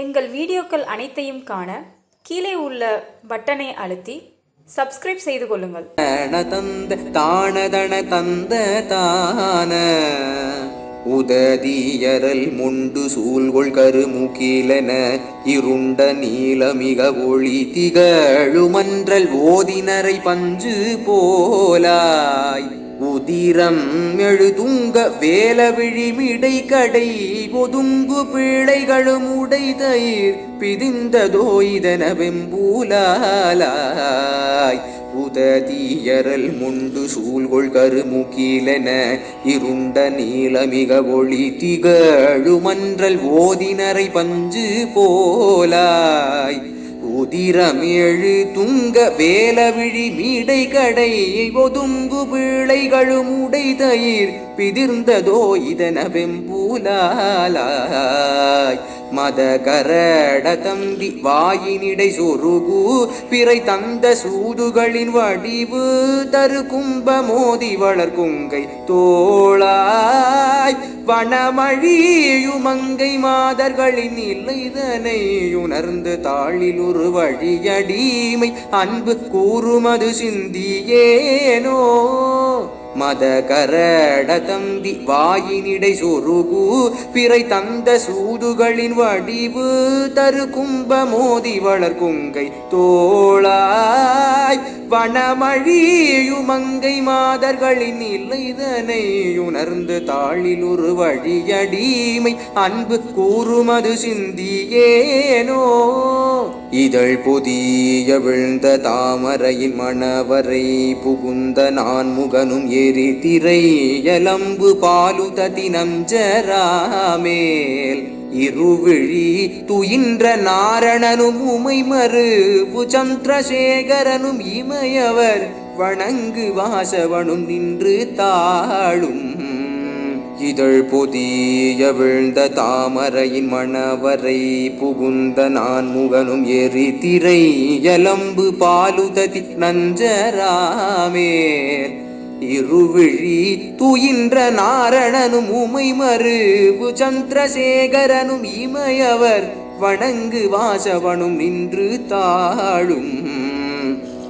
எங்கள் வீடியோக்கள் அனைத்தையும் காண கீழே உள்ள பட்டனை அழுத்தி சப்ஸ்கிரைப் செய்து கொள்ளுங்கள். தந்த தானதன தந்த தான. உததியரல் முண்டு சூழ்கொள் கருமுகிலென இருண்ட நீலமிக ஒளி திகழுமன்றல் ஓதினரை பஞ்சு போலா. உதிரம் எழுதுங்க வேலவிழிமிடை கடை ஒதுங்கு பிழைகளும் உடை பிதிந்ததோ இதன வெம்பூலாலாய் உததியரல் முண்டு சூழ்கொள் கருமுகிலென இருண்ட நீலமிக ஒளி திகழுமன்றல் ஓதினரை பஞ்சு போலாய். உதிரமேழு துங்க வேலவிழி மீடை கடை ஒதுங்கு பிழைகளும் உடை தயிர் பிதிர்ந்ததோ இதன வெம்பூலாலாய் மத கரட தம்பி வாயினிடை சொருகு பிறை தந்த சூதுகளின் வடிவு தரு கும்ப மோதி வளர்குங்கை தோளாய். வனமழியுமங்கை மாதர்களின் இல்லைதனை உணர்ந்து தாளில் ஒரு வழியடிமை அன்பு கூறுமது சிந்தியேனோ. மத கரட வாயினிடை சொருகு பிறை தந்த சூதுகளின் வடிவு தரு கும்ப மோதி வளர்குங்கை தோளாய். வனமழியுமங்கை மாதர்களின் இல்லைதனை உணர்ந்து தாளில் ஒரு வழியடிமை அன்பு கூறுமது சிந்தியேனோ. இதழ் புதிய விழுந்த தாமரையின் மணவரை புகுந்த நான் முகனும் ஏ திரை எலம்பு பாலுததி நஞ்சராமேல் இருவிழி துயின்ற நாரணனும் உமை உமைமறு சந்திரசேகரனும் இமையவர் வணங்கு வாசவனும் நின்று தாழும். இதழ் பொதிய விழுந்த தாமரையின் மணவரை புகுந்த நான் முகனும் எரி திரை எலம்பு பாலுததி நஞ்சராமேல். இருவிழி துயின்ற நாரணனும் உமை உமைமறு சந்திரசேகரனும் இமையவர் வணங்கு வாசவனும் நின்று தாழும்.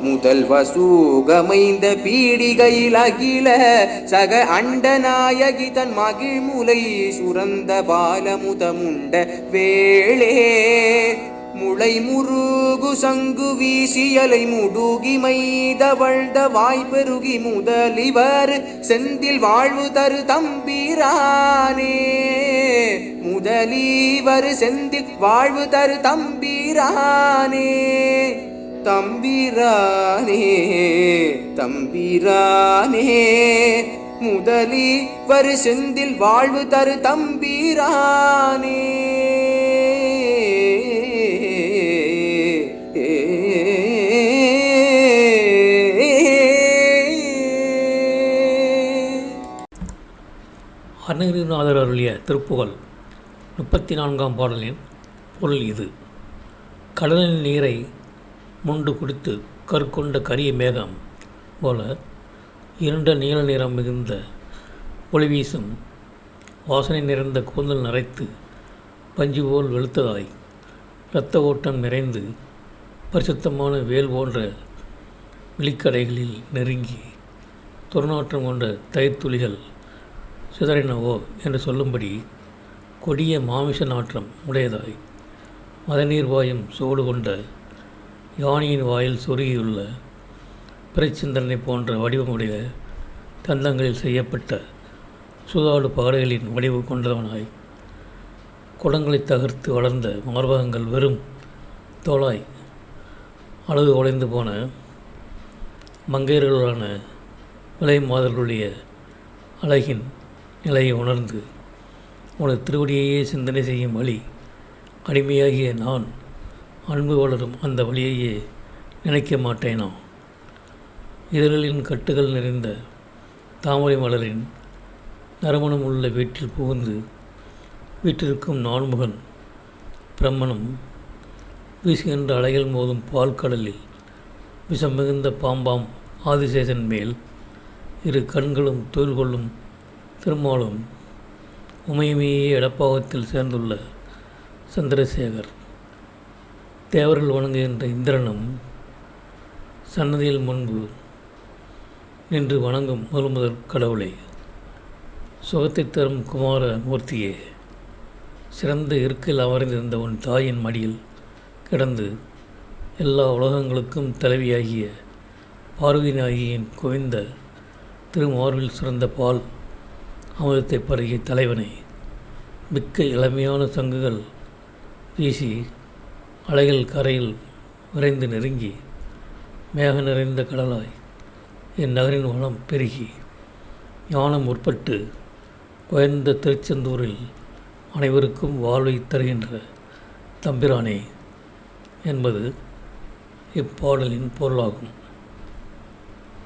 முதல் வசூகமைந்த பீடிகையில் அகில சக அண்டநாயகி தன் மகிழ்முலை சுரந்த பாலமுதமுண்ட வேளே முளை முருகு சங்கு வீசியலை முடுகி மைதவழ்ந்த வாய்ப்பெருகி முதலிவர் செந்தில் வாழ்வு தரு தம்பிரானே. முதலிவர் செந்தில் வாழ்வு தரு தம்பிரானே. தம்பிரானே தம்பிரானே. முதலி வரு செந்தில் வாழ்வு தரு தம்பிரானே. அருணகிரிநாதர் அருளிய திருப்புகழ் முப்பத்தி நான்காம் பாடலின் பொருள் இது. கடலின் நீரை முண்டு குடித்து கற்கொண்ட கரிய மேகம் போல இருண்ட நீல நிறம் மிகுந்த ஒளி வீசும் வாசனை நிறைந்த கூந்தல் நரைத்து பஞ்சு போல் வெளுத்ததாய் இரத்த ஓட்டம் நிறைந்து பரிசுத்தமான வேல் போன்ற விழிக்கடைகளில் நெருங்கி துர்நாற்றம் கொண்ட தயிர் துளிகள் சிதறினவோ என்று சொல்லும்படி கொடிய மாமிச நாற்றம் உடையதாய். மதநீர் வாயும் சோடு கொண்ட யானையின் வாயில் சொருகியுள்ள பிரச்சிந்தனை போன்ற வடிவமுடைய தந்தங்களில் செய்யப்பட்ட சுதாடு பாடைகளின் வடிவு கொண்டவனாய். குடங்களை தகர்த்து வளர்ந்த மார்பகங்கள் வெறும் தோளாய் அழகு உடைந்து போன மங்கையர்களான விலை மாதர்களுடைய அழகின் நிலையை உணர்ந்து உனது திருவடியையே சிந்தனை செய்யும் வழி அடிமையாகிய நான் அன்பு வளரும் அந்த வழியையே நினைக்க மாட்டேனோ? இதழ்களின் கட்டுகள் நிறைந்த தாமரை மலரின் நறுமணம் உள்ள வீட்டில் புகுந்து வீட்டிற்கும் நான்முகன் பிரம்மனும் வீசுகின்ற அலைகள் மோதும் பால் கடலில் விஷம் மிகுந்த பாம்பாம் ஆதிசேஷன் மேல் இரு கண்களும் தொழில் கொள்ளும் திருமாலும் உமையுமையே இடப்பாகத்தில் சேர்ந்துள்ள சந்திரசேகர் தேவர்கள் வணங்குகின்ற இந்திரனும் சன்னதியில் முன்பு நின்று வணங்கும் முதல் முதல் கடவுளே சுகத்தை தரும் குமார மூர்த்தியே சிறந்த இருக்கில் அமர்ந்திருந்த உன் தாயின் மடியில் கிடந்து எல்லா உலகங்களுக்கும் தலைவியாகிய பார்வதி நாயகியின் குவிந்த திருமார்பில் சிறந்த பால் அமிர்தத்தை பருகிய தலைவனை மிக்க இளமையான சங்குகள் வீசி அலைகள் கரையில் விரைந்து நெருங்கி மேக நிறைந்த கடலாய் என் நகரின் வளம் பெருகி ஞானம் உட்பட்டு உயர்ந்த திருச்செந்தூரில் அனைவருக்கும் வாழ்வை தருகின்ற தம்பிரானே என்பது இப்பாடலின் பொருளாகும்.